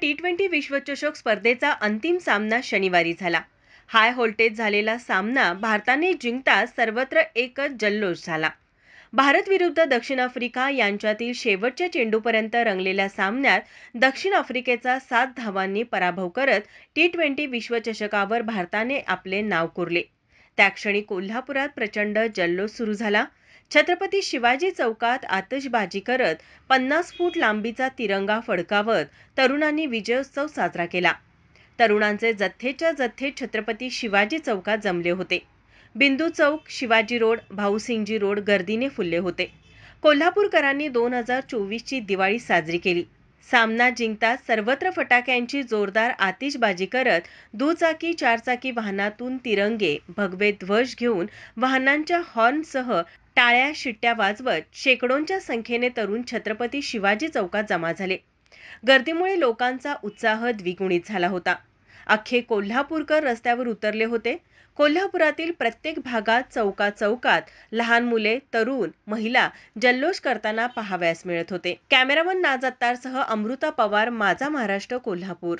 T twenty विश्वचषक स्पर्धेचा अंतिम सामना शनिवारी झाला. हाय व्होल्टेज झालेला सामना भारताने जिंकताच सर्वत्र एकच जल्लोष झाला. भारत विरुद्ध दक्षिण आफ्रिका यांच्यातील शेवटच्या चेंडूपर्यंत रंगलेल्या सामन्यात दक्षिण आफ्रिकेचा सात धावांनी पराभव करत टी ट्वेंटी विश्वचषकावर भारताने आपले नाव कोरले. त्या क्षणी कोल्हापुरात प्रचंड जल्लोष सुरू झाला. छत्रपती शिवाजी चौकात आतषबाजी करत पन्नास फूट लांबीचा तिरंगा फडकावत तरुणांनी विजयोत्सव साजरा केला. तरुणांचे जथ्थेच्या जथ्थे छत्रपती शिवाजी चौकात जमले होते. बिंदू चौक शिवाजी रोड भाऊसिंगजी रोड गर्दीने फुलले होते. कोल्हापूरकरांनी दोन हजार चोवीसची दिवाळी साजरी केली. सामना जिंकताच सर्वत्र फटाक्यांची जोरदार आतिषबाजी करत दुचाकी चारचाकी वाहनातून तिरंगे भगवे ध्वज घेऊन वाहनांच्या हॉर्नसह टाळ्या शिट्ट्या वाजवत शेकडोंच्या संख्येने तरुण छत्रपती शिवाजी चौकात जमा झाले. गर्दीमुळे लोकांचा उत्साह द्विगुणित झाला होता. अख्खे कोल्हापूरकर रस्त्यावर उतरले होते. कोल्हापुरातील प्रत्येक भागात चौका चौकात लहान मुले तरुण महिला जल्लोष करताना पाहावयास मिळत होते. कॅमेरामन नाज अमृता पवार माझा महाराष्ट्र कोल्हापूर.